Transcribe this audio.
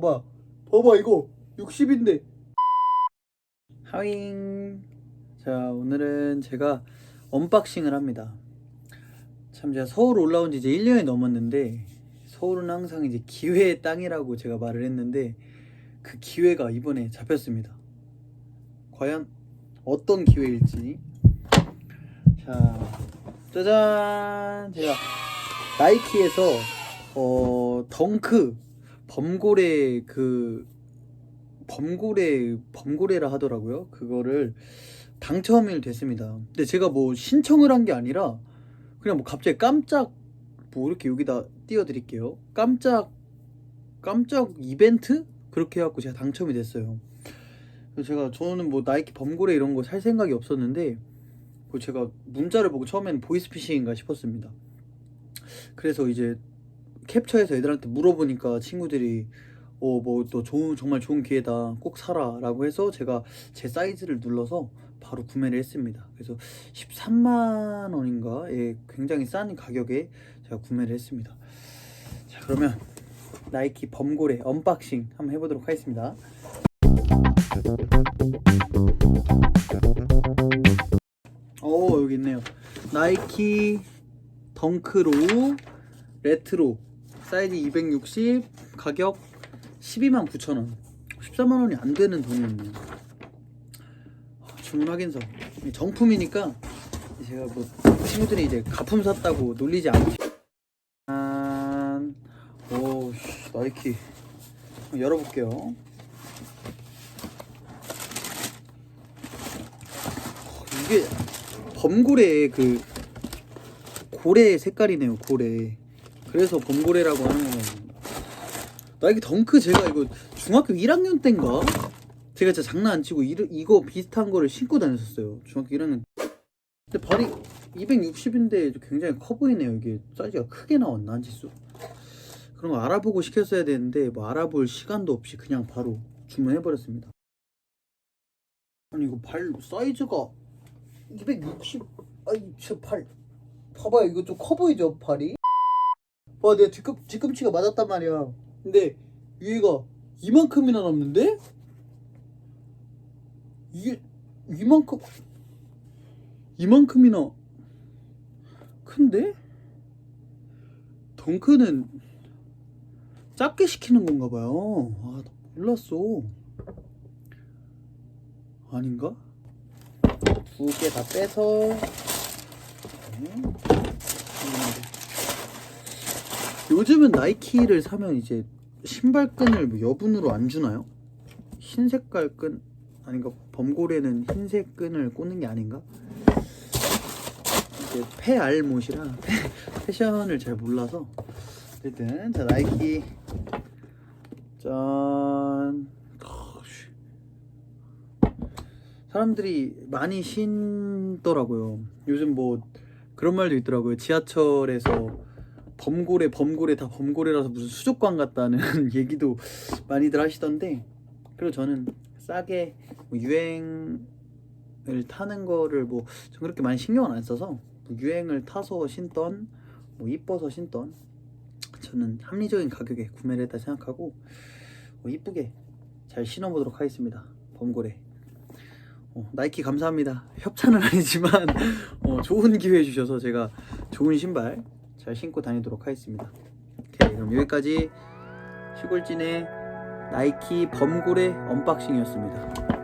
봐봐. 봐봐 이거. 60인데. 하윙. 자 오늘은 제가 언박싱을 합니다. 참 제가 서울 올라온 지 이제 1년이 넘었는데 서울은 항상 이제 기회의 땅이라고 제가 말을 했는데 그 기회가 이번에 잡혔습니다. 과연 어떤 기회일지. 자 짜잔! 제가 나이키에서 어 덩크 범고래 그 범고래 범고래라 하더라고요. 그거를 당첨이 됐습니다. 근데 제가 뭐 신청을 한 게 아니라 그냥 뭐 갑자기 깜짝 뭐 이렇게 여기다 띄워드릴게요. 깜짝 깜짝 이벤트 그렇게 해갖고 제가 당첨이 됐어요. 그래서 제가 저는 뭐 나이키 범고래 이런 거 살 생각이 없었는데 그 제가 문자를 보고 처음에는 보이스피싱인가 싶었습니다. 그래서 이제 캡처해서 애들한테 물어보니까 친구들이 어 뭐 또 좋은 정말 좋은 기회다 꼭 사라라고 해서 제가 제 사이즈를 눌러서 바로 구매를 했습니다. 그래서 13만 원인가에 굉장히 싼 가격에 제가 구매를 했습니다. 자 그러면 나이키 범고래 언박싱 한번 해보도록 하겠습니다. 오 여기 있네요. 나이키 덩크로 레트로 사이즈 260 가격 12만 9천 원. 14만 원이 안 되는 돈이었네요. 어, 주문 확인서. 정품이니까 제가 뭐 친구들이 이제 가품 샀다고 놀리지 않게 짠. 오 씨, 나이키. 열어볼게요. 어, 이게 범고래의 그 고래 색깔이네요 고래 그래서 범고래라고 하는 거거든요 나이키 덩크 제가 이거 중학교 1학년 때인가? 제가 진짜 장난 안 치고 이, 이거 비슷한 거를 신고 다녔었어요. 중학교 1학년. 근데 발이 260인데 굉장히 커 보이네요. 이게 사이즈가 크게 나왔나 한 지수? 그런 거 알아보고 시켰어야 되는데 뭐 알아볼 시간도 없이 그냥 바로 주문해 버렸습니다. 아니 이거 발 사이즈가 260 아이 저발 봐봐요. 이거 좀 커 보이죠 발이 와 내가 뒤꿈, 뒤꿈치가 맞았단 말이야. 근데 위에가 이만큼이나 남는데? 이게 이만큼 이만큼이나 큰데? 덩크는 작게 시키는 건가 봐요. 아 몰랐어. 아닌가? 두 개 다 빼서. 네. 요즘은 나이키를 사면 이제 신발끈을 뭐 여분으로 안 주나요? 흰 색깔 끈 아닌가? 범고래는 흰색 끈을 꽂는 게 아닌가? 이제 폐알못이라 패션을 잘 몰라서 어쨌든 자 나이키 짠 사람들이 많이 신더라고요. 요즘 뭐 그런 말도 있더라고요. 지하철에서 범고래 범고래 다 범고래라서 무슨 수족관 같다는 얘기도 많이들 하시던데 그리고 저는 싸게 뭐 유행을 타는 거를 뭐 전 그렇게 많이 신경을 안 써서 뭐 유행을 타서 신던 뭐 이뻐서 신던 저는 합리적인 가격에 구매를 했다 생각하고 뭐 이쁘게 잘 신어보도록 하겠습니다 범고래. 어, 나이키 감사합니다. 협찬은 아니지만 어, 좋은 기회 주셔서 제가 좋은 신발 잘 신고 다니도록 하겠습니다. 오케이, 그럼 여기까지 시골진의 나이키 범고래 언박싱이었습니다.